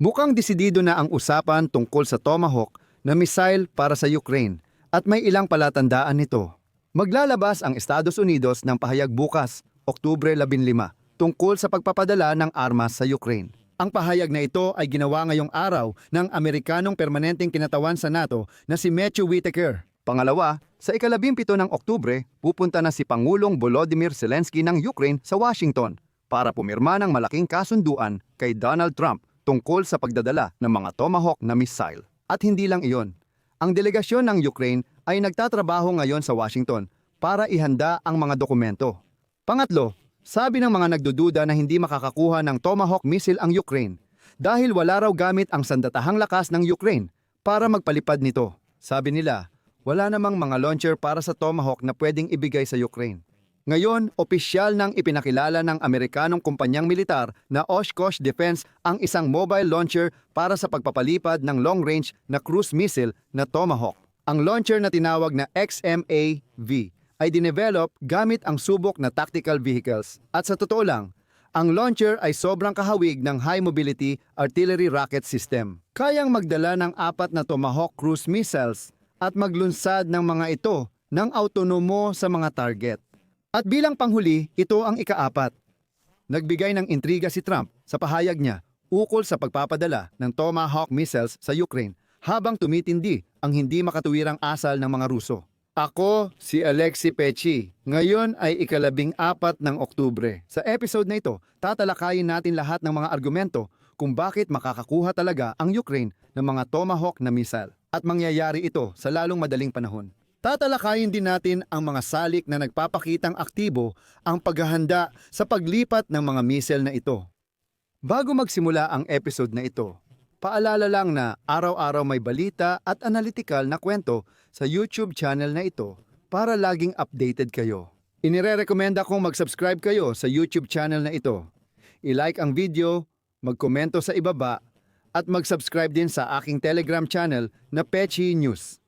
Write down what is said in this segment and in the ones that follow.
Mukhang desidido na ang usapan tungkol sa Tomahawk na missile para sa Ukraine at may ilang palatandaan nito. Maglalabas ang Estados Unidos ng pahayag bukas, Oktubre 15, tungkol sa pagpapadala ng armas sa Ukraine. Ang pahayag na ito ay ginawa ngayong araw ng Amerikanong permanenteng kinatawan sa NATO na si Matthew Whitaker. Pangalawa, sa ikalabimpito ng Oktubre, pupunta na si Pangulong Volodymyr Zelensky ng Ukraine sa Washington para pumirma ng malaking kasunduan kay Donald Trump tungkol sa pagdadala ng mga Tomahawk na missile. At hindi lang iyon. Ang delegasyon ng Ukraine ay nagtatrabaho ngayon sa Washington para ihanda ang mga dokumento. Pangatlo, sabi ng mga nagdududa na hindi makakakuha ng Tomahawk missile ang Ukraine dahil wala raw gamit ang sandatahang lakas ng Ukraine para magpalipad nito. Sabi nila, wala namang mga launcher para sa Tomahawk na pwedeng ibigay sa Ukraine. Ngayon, opisyal nang ipinakilala ng Amerikanong kumpanyang militar na Oshkosh Defense ang isang mobile launcher para sa pagpapalipad ng long-range na cruise missile na Tomahawk. Ang launcher na tinawag na XMAV ay dinevelop gamit ang subok na tactical vehicles. At sa totoo lang, ang launcher ay sobrang kahawig ng high mobility artillery rocket system. Kayang magdala ng apat na Tomahawk cruise missiles at maglunsad ng mga ito ng autonomo sa mga target. At bilang panghuli, ito ang ikaapat. Nagbigay ng intriga si Trump sa pahayag niya ukol sa pagpapadala ng Tomahawk missiles sa Ukraine habang tumitindi ang hindi makatuwirang asal ng mga Ruso. Ako si Alexi Pechi. Ngayon ay ikalabing apat ng Oktubre. Sa episode na ito, tatalakayin natin lahat ng mga argumento kung bakit makakakuha talaga ang Ukraine ng mga Tomahawk na missile. At mangyayari ito sa lalong madaling panahon. Tatalakayin din natin ang mga salik na nagpapakitang aktibo ang paghahanda sa paglipat ng mga missile na ito. Bago magsimula ang episode na ito, paalala lang na araw-araw may balita at analytical na kwento sa YouTube channel na ito para laging updated kayo. Inirerekomenda kong mag-subscribe kayo sa YouTube channel na ito. I-like ang video, magkomento sa ibaba, at mag-subscribe din sa aking Telegram channel na Pechi News.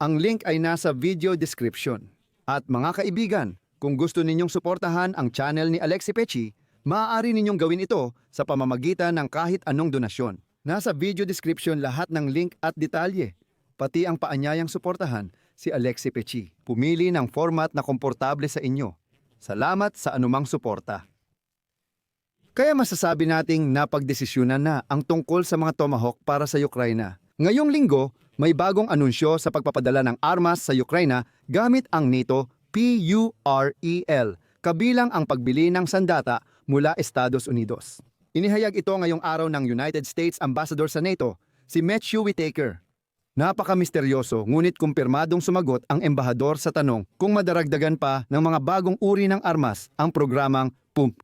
Ang link ay nasa video description. At mga kaibigan, kung gusto ninyong suportahan ang channel ni Alexi Pechi, maaari ninyong gawin ito sa pamamagitan ng kahit anong donasyon. Nasa video description lahat ng link at detalye, pati ang paanyayang suportahan si Alexi Pechi. Pumili ng format na komportable sa inyo. Salamat sa anumang suporta. Kaya masasabi nating napagdesisyonan na ang tungkol sa mga Tomahawk para sa Ukraina. Ngayong linggo, may bagong anunsyo sa pagpapadala ng armas sa Ukraina gamit ang NATO PUREL, kabilang ang pagbili ng sandata mula Estados Unidos. Inihayag ito ngayong araw ng United States Ambassador sa NATO, si Matthew Whitaker. Napaka-misteryoso ngunit kumpirmadong sumagot ang embahador sa tanong kung madaragdagan pa ng mga bagong uri ng armas ang programang PUMP.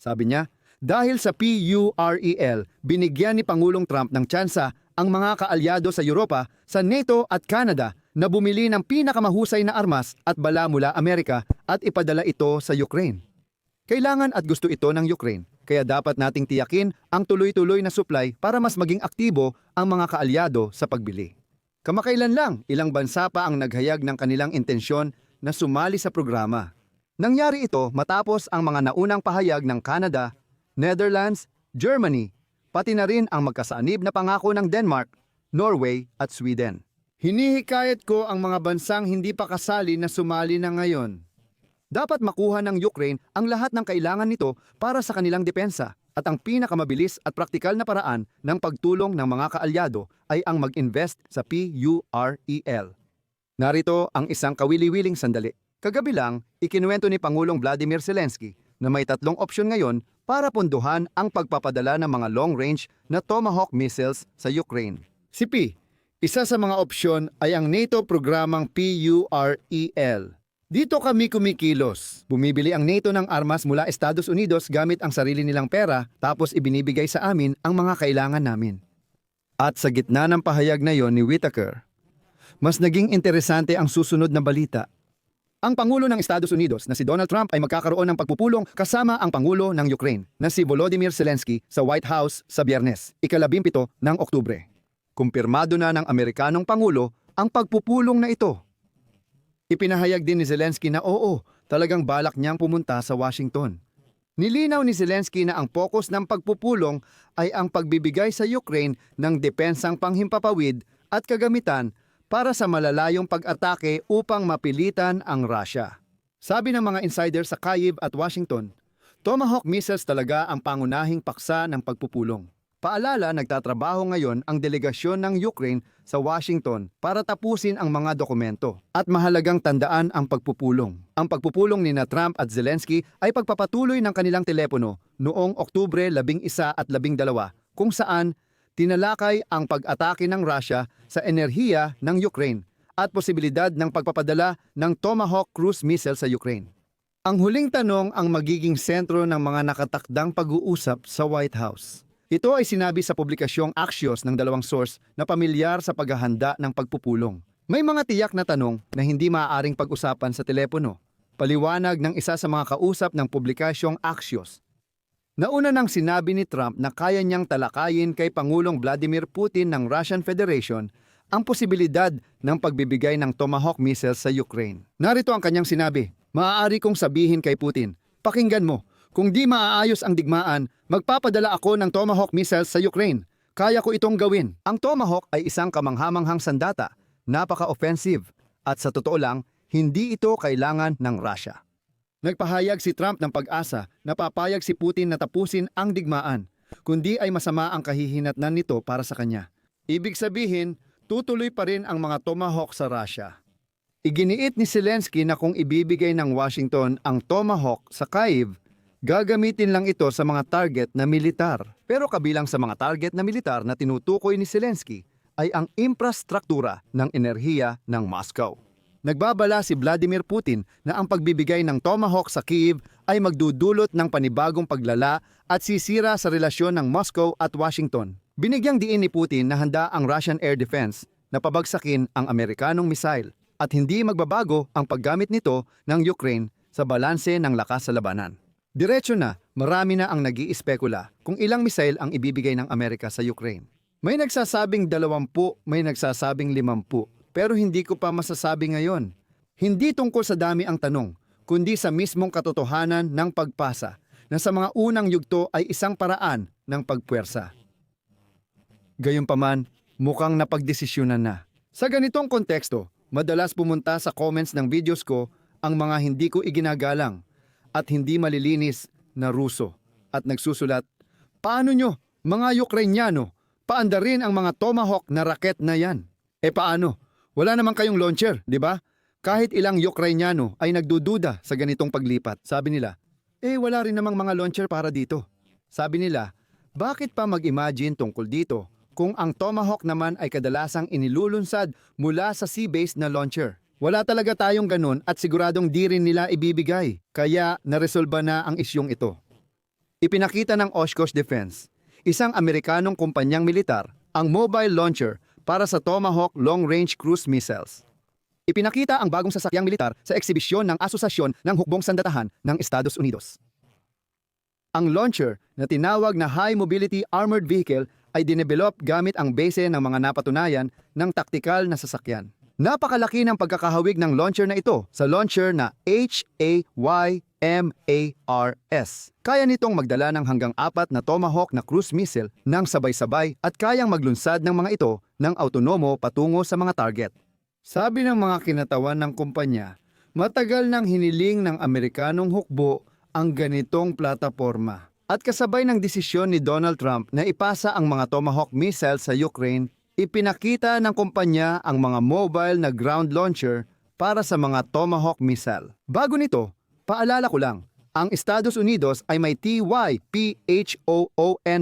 Sabi niya, dahil sa PUREL, binigyan ni Pangulong Trump ng tsansa ang mga kaalyado sa Europa, sa NATO at Canada na bumili ng pinakamahusay na armas at bala mula Amerika at ipadala ito sa Ukraine. Kailangan at gusto ito ng Ukraine, kaya dapat nating tiyakin ang tuloy-tuloy na supply para mas maging aktibo ang mga kaalyado sa pagbili. Kamakailan lang, ilang bansa pa ang naghayag ng kanilang intensyon na sumali sa programa. Nangyari ito matapos ang mga naunang pahayag ng Canada, Netherlands, Germany, pati na rin ang magkasanib na pangako ng Denmark, Norway at Sweden. Hinihikayat ko ang mga bansang hindi pa kasali na sumali na ngayon. Dapat makuha ng Ukraine ang lahat ng kailangan nito para sa kanilang depensa at ang pinakamabilis at praktikal na paraan ng pagtulong ng mga kaalyado ay ang mag-invest sa PUREL. Narito ang isang kawili-wiling sandali. Kagabi lang, ikinuwento ni Pangulong Vladimir Zelensky na may tatlong opsyon ngayon para punduhan ang pagpapadala ng mga long-range na Tomahawk missiles sa Ukraine. Si P, isa sa mga opsyon ay ang NATO programang PUREL. Dito kami kumikilos. Bumibili ang NATO ng armas mula Estados Unidos gamit ang sarili nilang pera tapos ibinibigay sa amin ang mga kailangan namin. At sa gitna ng pahayag na yon ni Whitaker, mas naging interesante ang susunod na balita. Ang Pangulo ng Estados Unidos na si Donald Trump ay magkakaroon ng pagpupulong kasama ang Pangulo ng Ukraine na si Volodymyr Zelensky sa White House sa biyernes, ikalabimpito ng Oktubre. Kumpirmado na ng Amerikanong Pangulo ang pagpupulong na ito. Ipinahayag din ni Zelensky na oo, talagang balak niyang pumunta sa Washington. Nilinaw ni Zelensky na ang focus ng pagpupulong ay ang pagbibigay sa Ukraine ng depensang panghimpapawid at kagamitan para sa malalayong pag-atake upang mapilitan ang Russia. Sabi ng mga insider sa Kyiv at Washington, Tomahawk missiles talaga ang pangunahing paksa ng pagpupulong. Paalala, nagtatrabaho ngayon ang delegasyon ng Ukraine sa Washington para tapusin ang mga dokumento at mahalagang tandaan ang pagpupulong. Ang pagpupulong ni na Trump at Zelensky ay pagpapatuloy ng kanilang telepono noong Oktubre 11 at 12 kung saan tinalakay ang pag-atake ng Russia sa enerhiya ng Ukraine at posibilidad ng pagpapadala ng Tomahawk cruise missile sa Ukraine. Ang huling tanong ang magiging sentro ng mga nakatakdang pag-uusap sa White House. Ito ay sinabi sa publikasyong Axios ng dalawang source na pamilyar sa paghahanda ng pagpupulong. May mga tiyak na tanong na hindi maaaring pag-usapan sa telepono. Paliwanag ng isa sa mga kausap ng publikasyong Axios. Nauna nang sinabi ni Trump na kaya niyang talakayin kay Pangulong Vladimir Putin ng Russian Federation ang posibilidad ng pagbibigay ng Tomahawk missiles sa Ukraine. Narito ang kanyang sinabi, Maaari kong sabihin kay Putin, pakinggan mo, kung di maaayos ang digmaan, magpapadala ako ng Tomahawk missiles sa Ukraine. Kaya ko itong gawin. Ang Tomahawk ay isang kamanghamanghang sandata, napaka-offensive, at sa totoo lang, hindi ito kailangan ng Russia. Nagpahayag si Trump ng pag-asa na papayag si Putin na tapusin ang digmaan, kundi ay masama ang kahihinatnan nito para sa kanya. Ibig sabihin, tutuloy pa rin ang mga Tomahawk sa Russia. Iginiit ni Zelensky na kung ibibigay ng Washington ang Tomahawk sa Kyiv, gagamitin lang ito sa mga target na militar. Pero kabilang sa mga target na militar na tinutukoy ni Zelensky ay ang infrastruktura ng enerhiya ng Moscow. Nagbabala si Vladimir Putin na ang pagbibigay ng Tomahawk sa Kyiv ay magdudulot ng panibagong paglala at sisira sa relasyon ng Moscow at Washington. Binigyang diin ni Putin na handa ang Russian Air Defense na pabagsakin ang Amerikanong missile at hindi magbabago ang paggamit nito ng Ukraine sa balanse ng lakas sa labanan. Diretso na, marami na ang nag iispekula kung ilang missile ang ibibigay ng Amerika sa Ukraine. May nagsasabing 20, may nagsasabing 50, pero hindi ko pa masasabi ngayon. Hindi tungkol sa dami ang tanong, kundi sa mismong katotohanan ng pagpasa na sa mga unang yugto ay isang paraan ng pagpuwersa. Gayunpaman, mukhang napagdesisyonan na. Sa ganitong konteksto, madalas pumunta sa comments ng videos ko ang mga hindi ko iginagalang at hindi malilinis na Ruso at nagsusulat, Paano nyo, mga Ukrainyano, paanda rin ang mga Tomahawk na raket na yan? E paano? Wala naman kayong launcher, di ba? Kahit ilang Ukrainyano ay nagdududa sa ganitong paglipat. Sabi nila, eh wala rin namang mga launcher para dito. Sabi nila, bakit pa mag-imagine tungkol dito kung ang Tomahawk naman ay kadalasang inilulunsad mula sa sea-based na launcher? Wala talaga tayong ganun at siguradong di rin nila ibibigay. Kaya naresolba na ang isyong ito. Ipinakita ng Oshkosh Defense, isang Amerikanong kumpanyang militar, ang mobile launcher para sa Tomahawk long-range cruise missiles. Ipinakita ang bagong sasakyang militar sa eksibisyon ng Asosasyon ng Hukbong Sandatahan ng Estados Unidos. Ang launcher na tinawag na High Mobility Armored Vehicle ay dinevelop gamit ang base ng mga napatunayan ng taktikal na sasakyan. Napakalaki ng pagkakahawig ng launcher na ito sa launcher na HAYMARS. Kaya nitong magdala ng hanggang apat na Tomahawk na cruise missile ng sabay-sabay at kayang maglunsad ng mga ito ng autonomo patungo sa mga target. Sabi ng mga kinatawan ng kumpanya, matagal nang hiniling ng Amerikanong hukbo ang ganitong plataforma. At kasabay ng desisyon ni Donald Trump na ipasa ang mga Tomahawk missiles sa Ukraine, ipinakita ng kumpanya ang mga mobile na ground launcher para sa mga Tomahawk missile. Bago nito, paalala ko lang, ang Estados Unidos ay may TYPHOON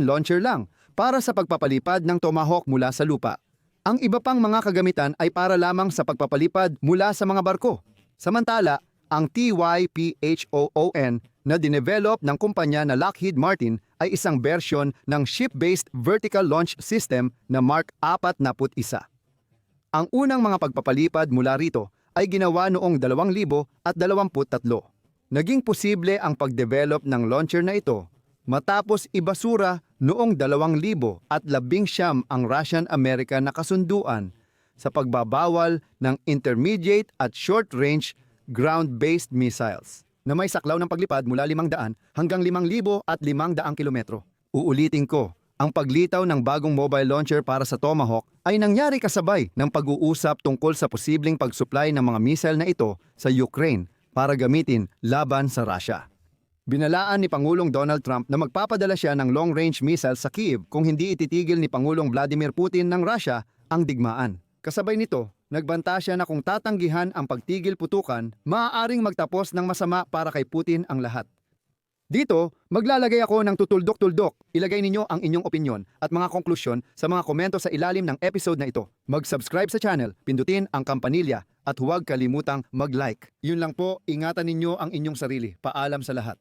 launcher lang para sa pagpapalipad ng Tomahawk mula sa lupa. Ang iba pang mga kagamitan ay para lamang sa pagpapalipad mula sa mga barko. Samantala, ang TYPHOON na dinevelop ng kumpanya na Lockheed Martin ay isang bersyon ng ship-based vertical launch system na Mark 41. Ang unang mga pagpapalipad mula rito ay ginawa noong 2023. Naging posible ang pagdevelop ng launcher na ito matapos ibasura noong 2019 ang Russian-American na kasunduan sa pagbabawal ng intermediate at short-range ground-based missiles na may saklaw ng paglipad mula 500 hanggang 5,000 at 500 kilometro. Uulitin ko, ang paglitaw ng bagong mobile launcher para sa Tomahawk ay nangyari kasabay ng pag-uusap tungkol sa posibleng pag-supply ng mga missile na ito sa Ukraine para gamitin laban sa Russia. Binalaan ni Pangulong Donald Trump na magpapadala siya ng long-range missile sa Kiev kung hindi ititigil ni Pangulong Vladimir Putin ng Russia ang digmaan. Kasabay nito, nagbanta siya na kung tatanggihan ang pagtigil putukan, maaaring magtapos ng masama para kay Putin ang lahat. Dito, maglalagay ako ng tutuldok-tuldok. Ilagay ninyo ang inyong opinyon at mga konklusyon sa mga komento sa ilalim ng episode na ito. Mag-subscribe sa channel, pindutin ang kampanilya at huwag kalimutang mag-like. Yun lang po, ingatan ninyo ang inyong sarili. Paalam sa lahat.